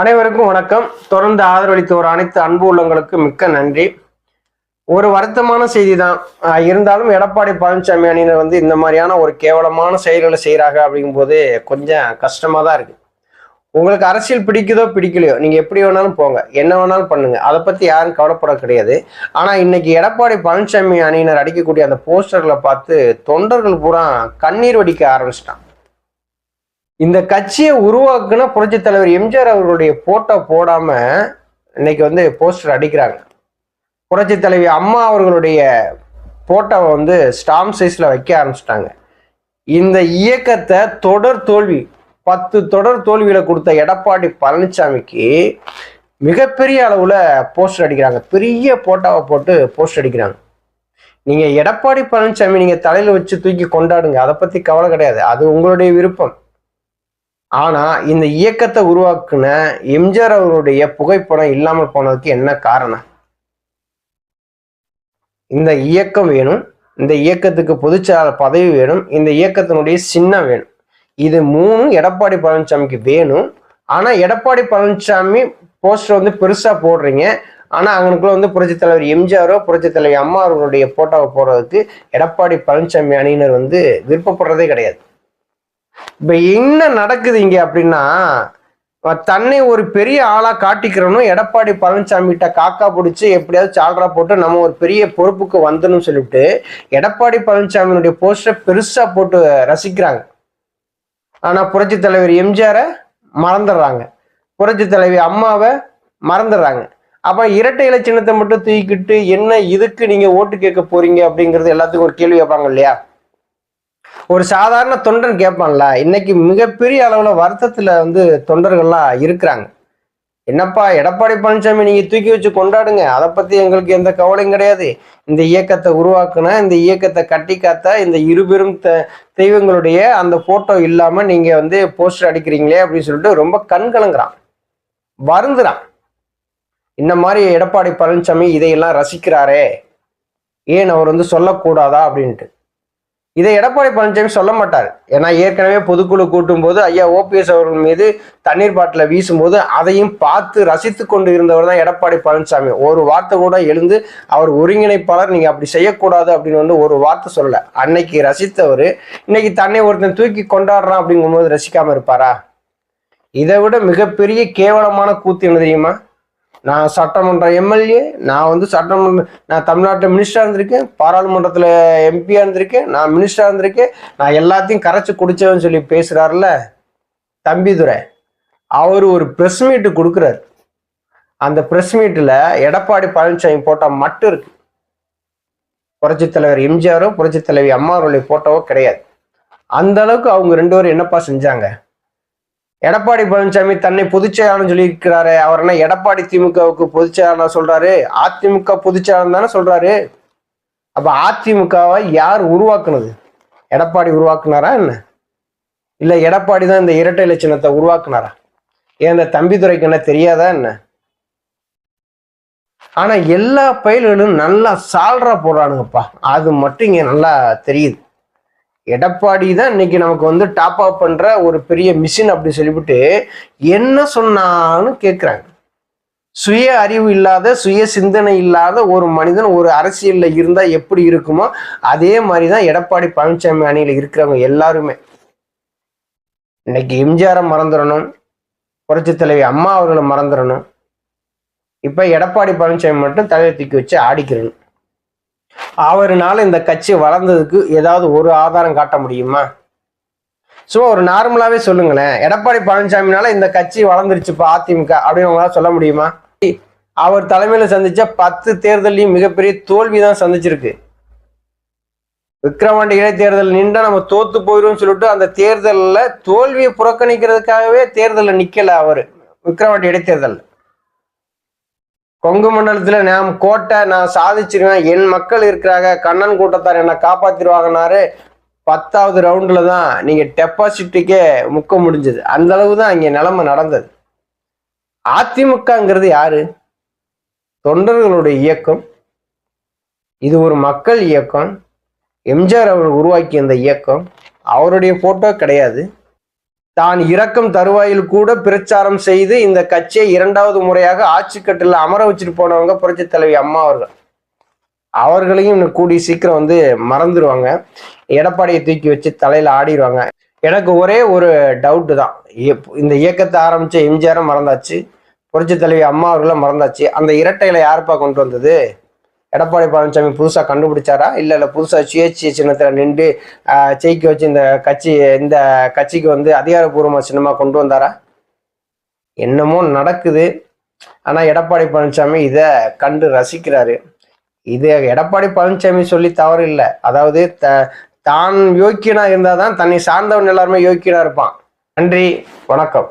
அனைவருக்கும் வணக்கம். தொடர்ந்து ஆதரவளித்து ஒரு அனைத்து அன்பு உள்ளவங்களுக்கு மிக்க நன்றி. ஒரு வருத்தமான செய்தி தான் இருந்தாலும் எடப்பாடி பழனிசாமி அணியினர் வந்து இந்த மாதிரியான ஒரு கேவலமான செயல்களை செய்கிறாங்க அப்படிங்கும்போது கொஞ்சம் கஷ்டமாக தான் இருக்கு. உங்களுக்கு அரசியல் பிடிக்குதோ பிடிக்கலையோ நீங்கள் எப்படி வேணாலும் போங்க. என்ன வேணாலும் பண்ணுங்க. அதை பற்றி யாரும் கவலைப்பட கிடையாது. ஆனால் இன்னைக்கு எடப்பாடி பழனிசாமி அணியினர் அடிக்கக்கூடிய அந்த போஸ்டர்களை பார்த்து தொண்டர்கள் பூரா கண்ணீர் வடிக்க ஆரம்பிச்சிட்டான் இந்த கட்சியை உருவாக்குன புரட்சி தலைவர் எம்ஜிஆர் அவர்களுடைய போட்டோ போடாம இன்னைக்கு வந்து போஸ்டர் அடிக்கிறாங்க. புரட்சி தலைவி அம்மா அவர்களுடைய போட்டோவை வந்து ஸ்டாம்ப் சைஸ்ல வைக்க ஆரம்பிச்சிட்டாங்க. இந்த இயக்கத்தை தொடர் தோல்வி பத்து தொடர் தோல்வியில கொடுத்த எடப்பாடி பழனிசாமிக்கு மிகப்பெரிய அளவுல போஸ்டர் அடிக்கிறாங்க. பெரிய போட்டோவை போட்டு போஸ்டர் அடிக்கிறாங்க. நீங்க எடப்பாடி பழனிசாமி நீங்க தலையில வச்சு தூக்கி கொண்டாடுங்க. அதை பத்தி கவலை கிடையாது. அது உங்களுடைய விருப்பம். ஆனா இந்த இயக்கத்தை உருவாக்குன எம்ஜிஆர் அவருடைய புகைப்படம் இல்லாமல் போனதுக்கு என்ன காரணம்? இந்த இயக்கம் வேணும் இந்த இயக்கத்துக்கு பொதுச்செயலாளர் பதவி வேணும் இந்த இயக்கத்தினுடைய சின்னம் வேணும். இது மூணும் எடப்பாடி பழனிசாமிக்கு வேணும். ஆனா எடப்பாடி பழனிசாமி போஸ்டர் வந்து பெருசா போடுறீங்க. ஆனா அவனுக்குள்ள வந்து புரட்சி தலைவர் எம்ஜிஆரோ புரட்சி தலைவர் அம்மா அவர்களுடைய போட்டோவை போடுறதுக்கு எடப்பாடி பழனிசாமி அணியினர் வந்து விருப்பப்படுறதே கிடையாது. இப்ப என்ன நடக்குது இங்க அப்படின்னா தன்னை ஒரு பெரிய ஆளா காட்டிக்கிறனும் எடப்பாடி பழனிசாமி கிட்ட காக்கா பிடிச்சி எப்படியாவது சால்ரா போட்டு நம்ம ஒரு பெரிய பொறுப்புக்கு வந்தணும் சொல்லிட்டு எடப்பாடி பழனிசாமியினுடைய போஸ்டரை பெருசா போட்டு ரசிக்கிறாங்க. ஆனா புரட்சி தலைவர் எம்ஜிஆரை மறந்துடுறாங்க. புரட்சி தலைவி அம்மாவை மறந்துடுறாங்க. அப்ப இரட்டை இலை சின்னத்தை மட்டும் தூக்கிட்டு என்ன இதுக்கு நீங்க ஓட்டு கேட்க போறீங்க அப்படிங்கிறது எல்லாத்துக்கும் ஒரு கேள்வி கேட்பாங்க இல்லையா? ஒரு சாதாரண தொண்டன் கேட்பான்ல இன்னைக்கு மிகப்பெரிய அளவில் வருத்தத்தில் வந்து தொண்டர்கள்லாம் இருக்கிறாங்க. என்னப்பா எடப்பாடி பழனிசாமி நீங்கள் தூக்கி வச்சு கொண்டாடுங்க. அதை பற்றி எங்களுக்கு எந்த கவலையும் கிடையாது. இந்த இயக்கத்தை உருவாக்குன இந்த இயக்கத்தை கட்டி காத்த இந்த இருபெரும் த- தெய்வங்களுடைய அந்த ஃபோட்டோ இல்லாமல் நீங்கள் வந்து போஸ்டர் அடிக்கிறீங்களே அப்படின்னு சொல்லிட்டு ரொம்ப கண் கலங்குறான். வருந்துறான். இந்த மாதிரி எடப்பாடி பழனிசாமி இதையெல்லாம் ரசிக்கிறாரே. ஏன் அவர் வந்து சொல்லக்கூடாதா அப்படின்ட்டு. இதை எடப்பாடி பழனிசாமி சொல்ல மாட்டார். ஏன்னா ஏற்கனவே பொதுக்குழு கூட்டும் போது ஐயா ஓபிஎஸ் அவர்கள் மீது தண்ணீர் பாட்டில் வீசும்போது அதையும் பார்த்து ரசித்து கொண்டு இருந்தவர் தான் எடப்பாடி பழனிசாமி. ஒரு வார்த்தை கூட எழுந்து அவர் ஒருங்கிணைப்பாளர் நீங்க அப்படி செய்யக்கூடாது அப்படின்னு வந்து ஒரு வார்த்தை சொல்லல. அன்னைக்கு ரசித்தவர் இன்னைக்கு தன்னை ஒருத்தன் தூக்கி கொண்டாடுறான் அப்படிங்கும்போது ரசிக்காம இருப்பாரா? இதை விட மிகப்பெரிய கேவலமான கூத்து என்ன தெரியுமா? நான் சட்டமன்ற எம்எல்ஏ நான் வந்து சட்டமன்ற நான் தமிழ்நாட்டில் மினிஸ்டராக இருந்திருக்கேன் பாராளுமன்றத்தில் எம்பியாக இருந்திருக்கேன் நான் மினிஸ்டராக இருந்திருக்கேன் நான் எல்லாத்தையும் கரைச்சி குடிச்சவன்னு சொல்லி பேசுகிறாருல தம்பிதுரை. அவர் ஒரு ப்ரெஸ் மீட்டு கொடுக்குறாரு. அந்த ப்ரெஸ் மீட்டில் எடப்பாடி பழனிசாமி போட்டால் மட்டும் இருக்கு. புரட்சித் தலைவர் எம்ஜிஆரோ புரட்சித் தலைவி அம்மாவருடைய போட்டோவோ கிடையாது. அந்த அளவுக்கு அவங்க ரெண்டு பேரும் என்னப்பா செஞ்சாங்க? எடப்பாடி பழனிசாமி தன்னை பொதுச்செயலாளர் சொல்லியிருக்கிறாரு அவர் என்ன எடப்பாடி திமுகவுக்கு பொதுச்செயலாளர் சொல்றாரு? அதிமுக பொதுச்செயலாளர் தானே சொல்றாரு? அப்ப அதிமுகவை யார் உருவாக்குனது? எடப்பாடி உருவாக்குனாரா என்ன? இல்ல எடப்பாடி தான் இந்த இரட்டை இலை சின்னத்தை உருவாக்குனாரா? ஏன் இந்த தம்பிதுரைக்கு என்ன தெரியாதா என்ன? ஆனா எல்லா பயில்களும் நல்லா சால்ரா போடுறானுங்கப்பா. அது மட்டும் இங்க நல்லா தெரியுது. எடப்பாடி தான் இன்னைக்கு நமக்கு வந்து டாப் அப் பண்ற ஒரு பெரிய மிஷின் அப்படி சொல்லிவிட்டு என்ன சொன்னாலும் கேட்குறாங்க சுய அறிவு இல்லாத சுய சிந்தனை இல்லாத ஒரு மனிதன் ஒரு அரசியல்ல இருந்தா எப்படி இருக்குமோ அதே மாதிரி தான் எடப்பாடி பழனிசாமி அணியில இருக்கிறவங்க எல்லாருமே. இன்னைக்கு எம்ஜிஆரை மறந்துடணும் புரட்சி தலைவி அம்மா அவர்களை மறந்துடணும். இப்ப எடப்பாடி பழனிசாமி மட்டும் தலையை தூக்கி வச்சு ஆடிக்கிறணும். அவருனால இந்த கட்சி வளர்ந்ததுக்கு ஏதாவது ஒரு ஆதாரம் காட்ட முடியுமா? சும்மா ஒரு நார்மலாவே சொல்லுங்களேன். எடப்பாடி பழனிசாமினால இந்த கட்சி வளர்ந்துருச்சுப்பா அதிமுக அப்படின்னு உங்களால் சொல்ல முடியுமா? அவர் தலைமையில சந்திச்ச பத்து தேர்தலையும் மிகப்பெரிய தோல்வி தான் சந்திச்சிருக்கு. விக்கிரவாண்டி இடைத்தேர்தல் நின்றா நம்ம தோத்து போயிடும் சொல்லிட்டு அந்த தேர்தலில் தோல்வியை புறக்கணிக்கிறதுக்காகவே தேர்தலில் நிக்கல அவர். விக்கிரவாண்டி இடைத்தேர்தல் கொங்கு மண்டலத்துல நான் கோட்டை நான் சாதிச்சிருவேன் என் மக்கள் இருக்கிறாங்க கண்ணன் கூட்டத்தார் என்னை காப்பாத்திருவாங்கனாரு பத்தாவது ரவுண்ட்ல தான் நீங்க டெபாசிட்டுக்கே முக்க முடிஞ்சது. அந்த அளவு தான் இங்க நிலைமை நடந்தது. அதிமுகங்கிறது யாரு? தொண்டர்களுடைய இயக்கம். இது ஒரு மக்கள் இயக்கம். எம்ஜிஆர் அவர் உருவாக்கிய இந்த இயக்கம். அவருடைய போட்டோ கிடையாது. தான் இறக்கும் தருவாயில் கூட பிரச்சாரம் செய்து இந்த கட்சியை இரண்டாவது முறையாக ஆட்சி கட்டில் அமர வச்சுட்டு போனவங்க புரட்சி தலைவி அம்மா அவர்கள். அவர்களையும் இன்னும் கூடி சீக்கிரம் வந்து மறந்துடுவாங்க எடப்பாடியை தூக்கி வச்சு தலையில ஆடிடுவாங்க எனக்கு ஒரே ஒரு டவுட்டு தான். இந்த இயக்கத்தை ஆரம்பிச்ச எம்ஜிஆரும் மறந்தாச்சு. புரட்சி தலைவி அம்மா அவர்களும் மறந்தாச்சு. அந்த இரட்டையில யாருப்பா கொண்டு வந்தது? எடப்பாடி பழனிசாமி புதுசாக கண்டுபிடிச்சாரா? இல்லை இல்லை புதுசாக சுயேட்சை சின்னத்தில் நின்று ஜெயிக்க வச்சு இந்த கட்சி இந்த கட்சிக்கு வந்து அதிகாரப்பூர்வமாக சின்னமாக கொண்டு வந்தாரா? என்னமோ நடக்குது. ஆனால் எடப்பாடி பழனிசாமி இதை கண்டு ரசிக்கிறாரு. இது எடப்பாடி பழனிசாமி சொல்லி தவறு இல்லை. அதாவது த தான் யோக்கியனாக இருந்தால் தான் தன்னை சார்ந்தவன் எல்லாருமே யோக்கியனாக இருப்பான். நன்றி வணக்கம்.